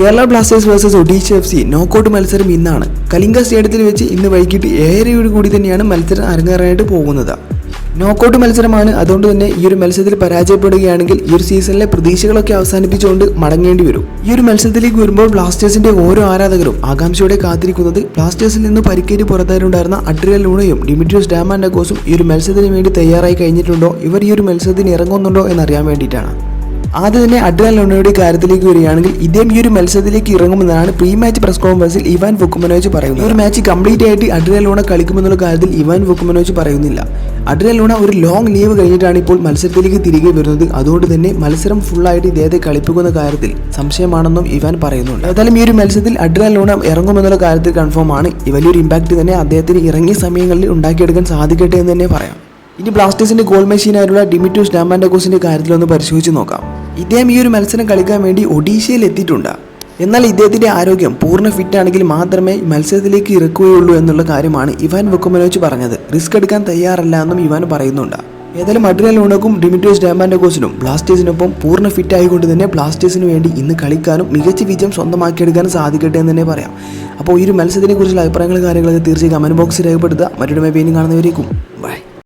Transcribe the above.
Kerala Blasters versus Odisha F C knockout മത്സരം ഇന്നാണ്. കലിംഗ സ്റ്റേഡിയത്തിൽ വെച്ച് ഇന്ന് വൈകിട്ട് ഏഴരയോട് കൂടി തന്നെയാണ് മത്സരം അരങ്ങേറാനായിട്ട് പോകുന്നത്. നോക്കൌട്ട് മത്സരമാണ്. അതുകൊണ്ട് തന്നെ ഈ ഒരു മത്സരത്തിൽ പരാജയപ്പെടുകയാണെങ്കിൽ ഈ ഒരു സീസണിലെ പ്രതീക്ഷകളൊക്കെ അവസാനിപ്പിച്ചുകൊണ്ട് മടങ്ങേണ്ടി വരും. ഈ ഒരു മത്സരത്തിലേക്ക് വരുമ്പോൾ ബ്ലാസ്റ്റേഴ്സിന്റെ ഓരോ ആരാധകരും ആകാംക്ഷയോടെ കാത്തിരിക്കുന്നത് ബ്ലാസ്റ്റേഴ്സിൽ നിന്ന് പരിക്കേറ്റ് പുറത്തായിട്ടുണ്ടായിരുന്ന അഡ്രിയ ലൂണയും ഡിമിട്രിയോസ് ഡാമാൻഡഗോസും ഈ ഒരു മത്സരത്തിന് വേണ്ടി തയ്യാറായി കഴിഞ്ഞിട്ടുണ്ടോ? ഇവർ ഈ ഒരു മത്സരത്തിന് ഇറങ്ങുന്നുണ്ടോ എന്നറിയാൻ വേണ്ടിയിട്ടാണ്. ആദ്യം തന്നെ അഡ്രിയൽ കാര്യത്തിലേക്ക് വരികയാണെങ്കിൽ ഇദ്ദേഹം ഈ ഒരു മത്സരത്തിലേക്ക് ഇറങ്ങുമെന്നാണ് പ്രീ മാച്ച് പ്രസ് കോൺഫറൻസിൽ ഇവാൻ വുക്കുമനോജ് പറയുന്നത്. ഒരു മാച്ച് കംപ്ലീറ്റ് ആയിട്ട് അഡ്രിയൽ ലോണ കളിക്കുമെന്നുള്ള കാര്യത്തിൽ ഇവാൻ വുക്കുമനോജ് പറയുന്നില്ല. അഡ്രിയൽ ലോണ ഒരു ലോങ് ലീവ് കഴിഞ്ഞിട്ടാണ് ഇപ്പോൾ മത്സരത്തിലേക്ക് തിരികെ വരുന്നത്. അതുകൊണ്ട് തന്നെ മത്സരം ഫുള്ളായിട്ട് ഇദ്ദേഹത്തെ കളിപ്പിക്കുന്ന കാര്യത്തിൽ സംശയമാണെന്നും ഇവാൻ പറയുന്നുണ്ട്. ഏതായാലും ഈ ഒരു മത്സരത്തിൽ അഡ്രിയൽ ലോണ ഇറങ്ങുമെന്നുള്ള കാര്യത്തിൽ കൺഫേം ആണ്. വലിയൊരു ഇമ്പാക്ട് തന്നെ അദ്ദേഹത്തിന് ഇറങ്ങിയ സമയങ്ങളിൽ ഉണ്ടാക്കിയെടുക്കാൻ സാധിക്കട്ടെ എന്ന് തന്നെ പറയാം. ഇനി ബ്ലാസ്റ്റേഴ്സിന്റെ ഗോൾ മെഷീനായിട്ടുള്ള ഡിമിറ്റോസ് ഡാമാൻഡോസിന്റെ കാര്യത്തിലൊന്ന് പരിശോധിച്ച് നോക്കാം. ഇദ്ദേഹം ഈ ഒരു മത്സരം കളിക്കാൻ വേണ്ടി ഒഡീഷയിൽ എത്തിയിട്ടുണ്ട്. എന്നാൽ ഇദ്ദേഹത്തിന്റെ ആരോഗ്യം പൂർണ ഫിറ്റ് ആണെങ്കിൽ മാത്രമേ മത്സരത്തിലേക്ക് ഇറക്കുകയുള്ളൂ എന്നുള്ള കാര്യമാണ് ഇവാൻ വെക്കുമനോച്ച് പറഞ്ഞത്. റിസ്ക് എടുക്കാൻ തയ്യാറല്ല എന്നും ഇവാൻ പറയുന്നുണ്ട്. ഏതായാലും അഡ്രിയൽ ലൂണക്കും ഡിമിറ്റോസ് ഡാമാൻഡോസിനും ബ്ലാസ്റ്റേഴ്സിനൊപ്പം പൂർണ ഫിറ്റ് ആയിക്കൊണ്ട് തന്നെ ബ്ലാസ്റ്റേഴ്സിന് വേണ്ടി ഇന്ന് കളിക്കാനും മികച്ച വിജയം സ്വന്തമാക്കിയെടുക്കാനും സാധിക്കട്ടെ എന്ന് തന്നെ പറയാം. അപ്പോൾ ഈ ഒരു മത്സരത്തിനെ കുറിച്ചുള്ള അഭിപ്രായങ്ങളും കാര്യങ്ങളൊക്കെ തീർച്ചയായും കമന്റ് ബോക്സിൽ രേഖപ്പെടുത്തുക. മറ്റൊരു മേ പെയിനും കാണുന്നവരേക്കും. ബൈ